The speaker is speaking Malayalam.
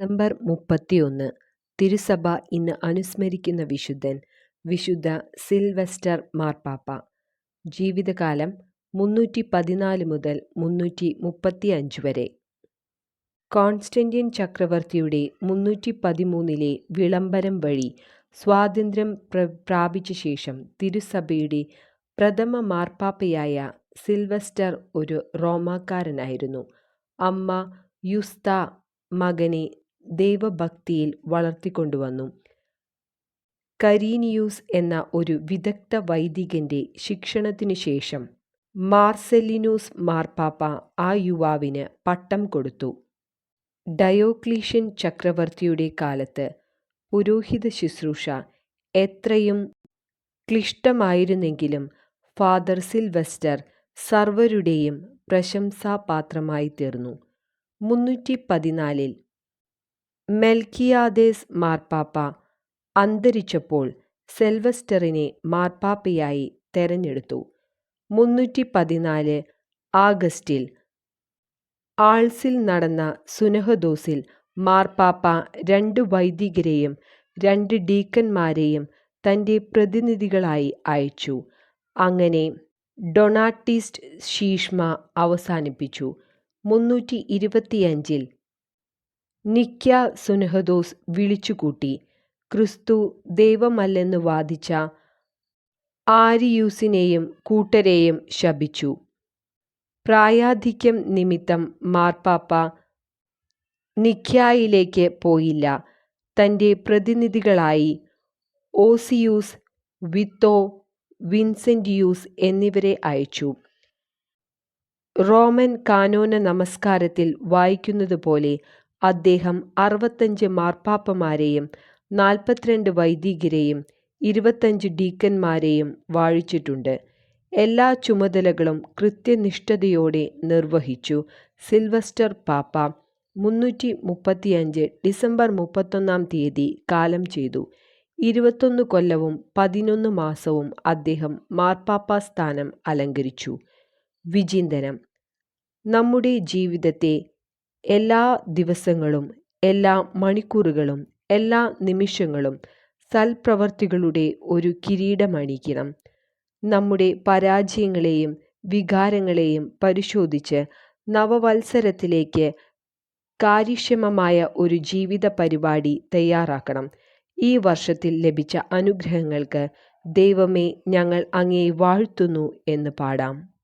ഡിസംബർ മുപ്പത്തിയൊന്ന് തിരുസഭ ഇന്ന് അനുസ്മരിക്കുന്ന വിശുദ്ധൻ വിശുദ്ധ സിൽവെസ്റ്റർ മാർപ്പാപ്പ ജീവിതകാലം മുന്നൂറ്റി പതിനാല് മുതൽ മുന്നൂറ്റി മുപ്പത്തിയഞ്ച് വരെ കോൺസ്റ്റന്റീൻ ചക്രവർത്തിയുടെ മുന്നൂറ്റി പതിമൂന്നിലെ വിളംബരം വഴി സ്വാതന്ത്ര്യം പ്രാപിച്ച ശേഷം തിരുസഭയുടെ പ്രഥമ മാർപ്പാപ്പയായ സിൽവെസ്റ്റർ ഒരു റോമാക്കാരനായിരുന്നു. അമ്മ യുസ്ത മകനെ ദൈവഭക്തിയിൽ വളർത്തിക്കൊണ്ടുവന്നു. കരീനിയൂസ് എന്ന ഒരു വിദഗ്ധ വൈദികന്റെ ശിക്ഷണത്തിനുശേഷം മാർസെല്ലിനൂസ് മാർപ്പാപ്പ ആ യുവാവിന് പട്ടം കൊടുത്തു. ഡയോക്ലീഷ്യൻ ചക്രവർത്തിയുടെ കാലത്ത് പുരോഹിത ശുശ്രൂഷ എത്രയും ക്ലിഷ്ടമായിരുന്നെങ്കിലും ഫാദർ സിൽവെസ്റ്റർ സർവരുടെയും പ്രശംസാപാത്രമായി തീർന്നു മുന്നൂറ്റി പതിനാലിൽ മെൽക്കിയാദേസ് മാർപ്പാപ്പ അന്തരിച്ചപ്പോൾ സെൽവസ്റ്ററിനെ മാർപ്പാപ്പയായി തെരഞ്ഞെടുത്തു. മുന്നൂറ്റി പതിനാല് ആഗസ്റ്റിൽ ആൾസിൽ നടന്ന സുനഹദോസിൽ മാർപ്പാപ്പ രണ്ട് വൈദികരെയും രണ്ട് ഡീക്കന്മാരെയും തന്റെ പ്രതിനിധികളായി അയച്ചു. അങ്ങനെ ഡൊണാട്ടിസ്റ്റ് ശീഷ്മ അവസാനിപ്പിച്ചു. മുന്നൂറ്റി ഇരുപത്തിയഞ്ചിൽ നിക്യാ സുനഹദോസ് വിളിച്ചുകൂട്ടി. ക്രിസ്തു ദൈവമല്ലെന്ന് വാദിച്ച ആരിയൂസിനെയും കൂട്ടരെയും ശപിച്ചു. പ്രായാധിക്യം നിമിത്തം മാർപ്പാപ്പ നിഖ്യായിലേക്ക് പോയില്ല. തന്റെ പ്രതിനിധികളായി ഓസിയൂസ്, വിത്തോ, വിൻസെന്റിയൂസ് എന്നിവരെ അയച്ചു. റോമൻ കാനോന നമസ്കാരത്തിൽ വായിക്കുന്നതുപോലെ അദ്ദേഹം അറുപത്തഞ്ച് മാർപ്പാപ്പമാരെയും നാൽപ്പത്തിരണ്ട് വൈദികരെയും ഇരുപത്തഞ്ച് ഡീക്കന്മാരെയും വാഴിച്ചിട്ടുണ്ട്. എല്ലാ ചുമതലകളും കൃത്യനിഷ്ഠതയോടെ നിർവഹിച്ചു. സിൽവസ്റ്റർ പാപ്പ മുന്നൂറ്റി മുപ്പത്തിയഞ്ച് ഡിസംബർ മുപ്പത്തൊന്നാം തീയതി കാലം ചെയ്തു. ഇരുപത്തൊന്ന് കൊല്ലവും പതിനൊന്ന് മാസവും അദ്ദേഹം മാർപ്പാപ്പ സ്ഥാനം അലങ്കരിച്ചു. വിചിന്തനം നമ്മുടെ ജീവിതത്തെ എല്ലാ ദിവസങ്ങളും എല്ലാ മണിക്കൂറുകളും എല്ലാ നിമിഷങ്ങളും സൽപ്രവർത്തികളുടെ ഒരു കിരീടമണിയിക്കണം. നമ്മുടെ പരാജയങ്ങളെയും വികാരങ്ങളെയും പരിശോധിച്ച് നവവത്സരത്തിലേക്ക് കാര്യക്ഷമമായ ഒരു ജീവിത പരിപാടി തയ്യാറാക്കണം. ഈ വർഷത്തിൽ ലഭിച്ച അനുഗ്രഹങ്ങൾക്ക് ദൈവമേ ഞങ്ങൾ അങ്ങേ വാഴ്ത്തുന്നു എന്ന് പാടാം.